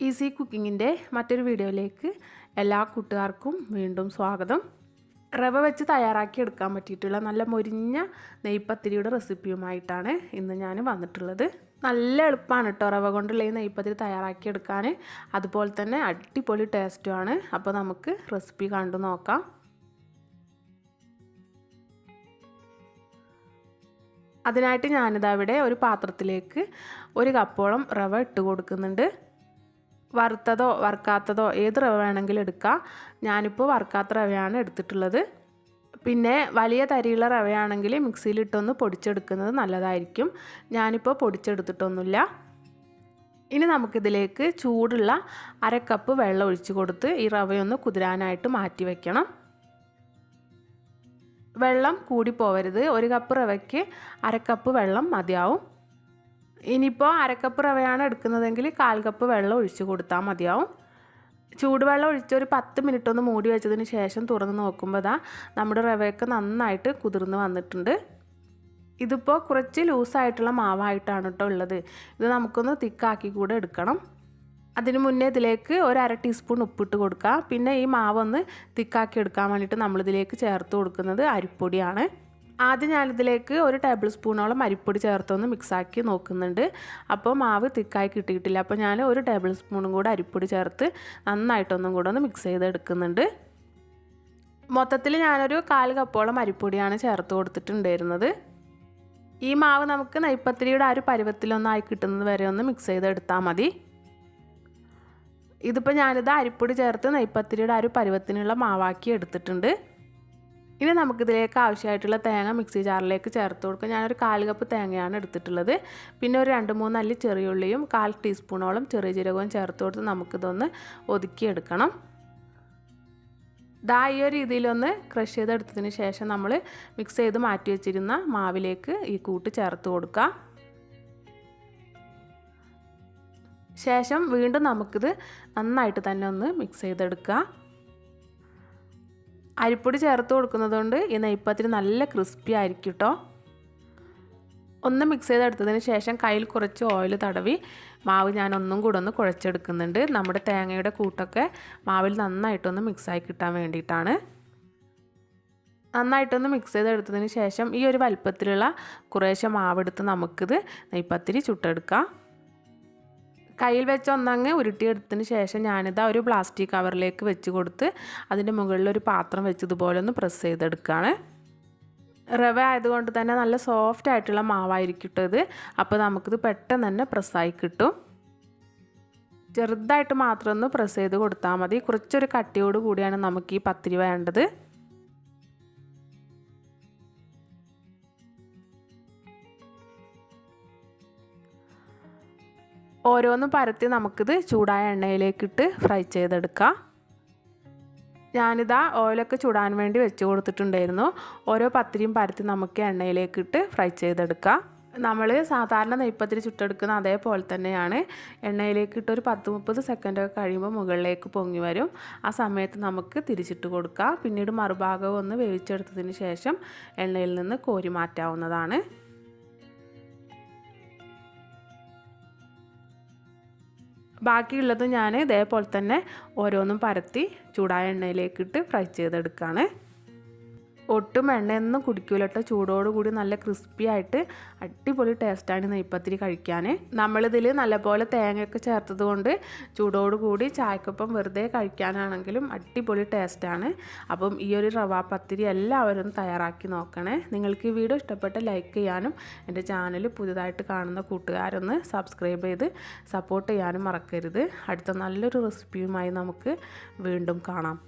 Easy കുക്കിങ്ങിന്റെ മറ്റൊരു വീഡിയോയിലേക്ക് എല്ലാ കൂട്ടുകാർക്കും വീണ്ടും സ്വാഗതം. റവ വെച്ച് തയ്യാറാക്കി എടുക്കാൻ പറ്റിയിട്ടുള്ള നല്ല മൊരിഞ്ഞ നെയ്പ്പത്തിരിയുടെ റെസിപ്പിയുമായിട്ടാണ് ഇന്ന് ഞാൻ വന്നിട്ടുള്ളത്. നല്ല എളുപ്പമാണ് കേട്ടോ റവ കൊണ്ടുള്ള ഈ നെയ്പ്പത്തിരി തയ്യാറാക്കി എടുക്കാൻ. അതുപോലെ തന്നെ അടിപൊളി ടേസ്റ്റുമാണ്. അപ്പോൾ നമുക്ക് റെസിപ്പി കണ്ടു നോക്കാം. അതിനായിട്ട് ഞാനിതവിടെ ഒരു പാത്രത്തിലേക്ക് ഒരു കപ്പോളം റവ ഇട്ട് കൊടുക്കുന്നുണ്ട്. വറുത്തതോ വറുക്കാത്തതോ ഏത് റവ വേണമെങ്കിലും എടുക്കാം. ഞാനിപ്പോൾ വറുക്കാത്ത റവയാണ് എടുത്തിട്ടുള്ളത്. പിന്നെ വലിയ തരിയുള്ള റവയാണെങ്കിൽ മിക്സിയിലിട്ടൊന്ന് പൊടിച്ചെടുക്കുന്നത് നല്ലതായിരിക്കും. ഞാനിപ്പോൾ പൊടിച്ചെടുത്തിട്ടൊന്നുമില്ല. ഇനി നമുക്കിതിലേക്ക് ചൂടുള്ള അര കപ്പ് വെള്ളം ഒഴിച്ച് കൊടുത്ത് ഈ റവയൊന്ന് കുതിരാനായിട്ട് മാറ്റി വയ്ക്കണം വെള്ളം കൂടി പോവരുത്. ഒരു കപ്പ് റവയ്ക്ക് അര കപ്പ് വെള്ളം മതിയാവും. ഇനിയിപ്പോൾ അരക്കപ്പ് റവയാണ് എടുക്കുന്നതെങ്കിൽ കാൽ കപ്പ് വെള്ളം ഒഴിച്ച് കൊടുത്താൽ മതിയാവും. ചൂടുവെള്ളം ഒഴിച്ച് ഒരു പത്ത് മിനിറ്റ് ഒന്ന് മൂടി വെച്ചതിന് ശേഷം തുറന്ന് നോക്കുമ്പോൾ ഇതാ നമ്മുടെ റവയൊക്കെ നന്നായിട്ട് കുതിർന്ന് വന്നിട്ടുണ്ട്. ഇതിപ്പോൾ കുറച്ച് ലൂസായിട്ടുള്ള മാവായിട്ടാണ് കേട്ടോ ഉള്ളത്. ഇത് നമുക്കൊന്ന് തിക്കാക്കി കൂടെ എടുക്കണം. അതിന് മുന്നേ ഇതിലേക്ക് ഒരു അര ടീസ്പൂൺ ഉപ്പിട്ട് കൊടുക്കുക പിന്നെ ഈ മാവൊന്ന് തിക്കാക്കി എടുക്കാൻ വേണ്ടിയിട്ട് നമ്മളിതിലേക്ക് ചേർത്ത് കൊടുക്കുന്നത് അരിപ്പൊടിയാണ്. ആദ്യം ഞാനിതിലേക്ക് ഒരു ടേബിൾ സ്പൂണോളം അരിപ്പൊടി ചേർത്തൊന്ന് മിക്സാക്കി നോക്കുന്നുണ്ട്. അപ്പോൾ മാവ് തിക്കായി കിട്ടിയിട്ടില്ല. അപ്പോൾ ഞാൻ ഒരു ടേബിൾ സ്പൂണും കൂടെ അരിപ്പൊടി ചേർത്ത് നന്നായിട്ടൊന്നും കൂടെ ഒന്ന് മിക്സ് ചെയ്തെടുക്കുന്നുണ്ട്. മൊത്തത്തിൽ ഞാനൊരു കാൽ കപ്പോളം അരിപ്പൊടിയാണ് ചേർത്ത് കൊടുത്തിട്ടുണ്ടായിരുന്നത്. ഈ മാവ് നമുക്ക് നെയ്പ്പത്തിരിയുടെ ആ ഒരു പരുവത്തിലൊന്നായി കിട്ടുന്നത് വരെ ഒന്ന് മിക്സ് ചെയ്തെടുത്താൽ മതി. ഇതിപ്പോൾ ഞാനിത് അരിപ്പൊടി ചേർത്ത് നെയ്പ്പത്തിരിയുടെ ആ ഒരു പരുവത്തിനുള്ള മാവാക്കി എടുത്തിട്ടുണ്ട്. ഇനി നമുക്കിതിലേക്ക് ആവശ്യമായിട്ടുള്ള തേങ്ങ മിക്സി ജാറിലേക്ക് ചേർത്ത് കൊടുക്കുക ഞാനൊരു കാൽ കപ്പ് തേങ്ങയാണ് എടുത്തിട്ടുള്ളത്. പിന്നെ ഒരു രണ്ട് മൂന്ന് അല്ലി ചെറിയുള്ളിയും കാൽ ടീസ്പൂണോളം ചെറിയ ജീരകവും ചേർത്ത് കൊടുത്ത് നമുക്കിതൊന്ന് ഒതുക്കിയെടുക്കണം. ദാ ഈ ഒരു രീതിയിലൊന്ന് ക്രഷ് ചെയ്തെടുത്തതിന് ശേഷം നമ്മൾ മിക്സ് ചെയ്ത് മാറ്റി വെച്ചിരുന്ന മാവിലേക്ക് ഈ കൂട്ട് ചേർത്ത് കൊടുക്കുക ശേഷം വീണ്ടും നമുക്കിത് നന്നായിട്ട് തന്നെ ഒന്ന് മിക്സ് ചെയ്തെടുക്കുക അരിപ്പൊടി ചേർത്ത് കൊടുക്കുന്നത് കൊണ്ട് ഈ നെയ്പ്പത്തിരി നല്ല ക്രിസ്പി ആയിരിക്കും കേട്ടോ ഒന്ന് മിക്സ് ചെയ്തെടുത്തതിന് ശേഷം കയ്യിൽ കുറച്ച് ഓയിൽ തടവി മാവ് ഞാൻ ഒന്നും കൂടെ ഒന്ന് കുഴച്ചെടുക്കുന്നുണ്ട്. നമ്മുടെ തേങ്ങയുടെ കൂട്ടൊക്കെ മാവിൽ നന്നായിട്ടൊന്ന് മിക്സായി കിട്ടാൻ വേണ്ടിയിട്ടാണ്. നന്നായിട്ടൊന്ന് മിക്സ് ചെയ്തെടുത്തതിന് ശേഷം ഈ ഒരു വലുപ്പത്തിലുള്ള കുറേശ്ശെ മാവെടുത്ത് നമുക്കിത് നെയ്പ്പത്തിരി ചുട്ടെടുക്കാം. കയ്യിൽ വെച്ച് ഒന്നങ്ങ് ഉരുട്ടിയെടുത്തതിന് ശേഷം ഞാനിതാ ഒരു പ്ലാസ്റ്റിക് കവറിലേക്ക് വെച്ച് കൊടുത്ത് അതിന്റെ മുകളിൽ ഒരു പാത്രം വെച്ച് ഇതുപോലെ ഒന്ന് പ്രസ് ചെയ്തെടുക്കുകയാണ്. റവ ആയതുകൊണ്ട് തന്നെ നല്ല സോഫ്റ്റ് ആയിട്ടുള്ള മാവായിരിക്കും ഇട്ടത് അപ്പോൾ നമുക്കിത് പെട്ടെന്ന് തന്നെ പ്രസ്സായി കിട്ടും. ചെറുതായിട്ട് മാത്രം ഒന്ന് പ്രസ് ചെയ്ത് കൊടുത്താൽ മതി. കുറച്ചൊരു കട്ടിയോട് കൂടിയാണ് നമുക്ക് ഈ പത്തിരി വേണ്ടത്. ഓരോന്നും പരത്തി നമുക്കിത് ചൂടായ എണ്ണയിലേക്കിട്ട് ഫ്രൈ ചെയ്തെടുക്കാം. ഞാനിതാ ഓയിലൊക്കെ ചൂടാൻ വേണ്ടി വെച്ച് കൊടുത്തിട്ടുണ്ടായിരുന്നു. ഓരോ പത്തിരിയും പരത്തി നമുക്ക് എണ്ണയിലേക്കിട്ട് ഫ്രൈ ചെയ്തെടുക്കാം. നമ്മൾ സാധാരണ നെയ്പ്പത്തിരി ചുട്ടെടുക്കുന്ന അതേപോലെ തന്നെയാണ്. എണ്ണയിലേക്കിട്ട് ഒരു പത്ത് മുപ്പത് സെക്കൻഡൊക്കെ കഴിയുമ്പോൾ മുകളിലേക്ക് പൊങ്ങി വരും. ആ സമയത്ത് നമുക്ക് തിരിച്ചിട്ട് കൊടുക്കാം. പിന്നീട് മറുഭാഗം ഒന്ന് വേവിച്ചെടുത്തതിന് ശേഷം എണ്ണയിൽ നിന്ന് കോരി മാറ്റാവുന്നതാണ്. ബാക്കിയുള്ളത് ഞാൻ ഇതേപോലെ തന്നെ ഓരോന്നും പരത്തി ചൂടായ എണ്ണയിലേക്കിട്ട് ഫ്രൈ ചെയ്തെടുക്കുകയാണ് ഒട്ടും എണ്ണയൊന്നും കുടിക്കൂല കേട്ടോ. ചൂടോടുകൂടി നല്ല ക്രിസ്പി ആയിട്ട് അടിപൊളി ടേസ്റ്റാണ് നെയ്പ്പത്തിരി കഴിക്കാൻ. നമ്മളിതിൽ നല്ലപോലെ തേങ്ങയൊക്കെ ചേർത്തത് കൊണ്ട് ചൂടോടുകൂടി ചായക്കൊപ്പം വെറുതെ കഴിക്കാനാണെങ്കിലും അടിപൊളി ടേസ്റ്റാണ് അപ്പം ഈ ഒരു റവ പത്തിരി എല്ലാവരും തയ്യാറാക്കി നോക്കണേ. നിങ്ങൾക്ക് ഈ വീഡിയോ ഇഷ്ടപ്പെട്ട ലൈക്ക് ചെയ്യാനും എന്റെ ചാനൽ പുതുതായിട്ട് കാണുന്ന കൂട്ടുകാരൊന്ന് സബ്സ്ക്രൈബ് ചെയ്ത് സപ്പോർട്ട് ചെയ്യാനും മറക്കരുത്. അടുത്ത നല്ലൊരു റെസിപ്പിയുമായി നമുക്ക് വീണ്ടും കാണാം.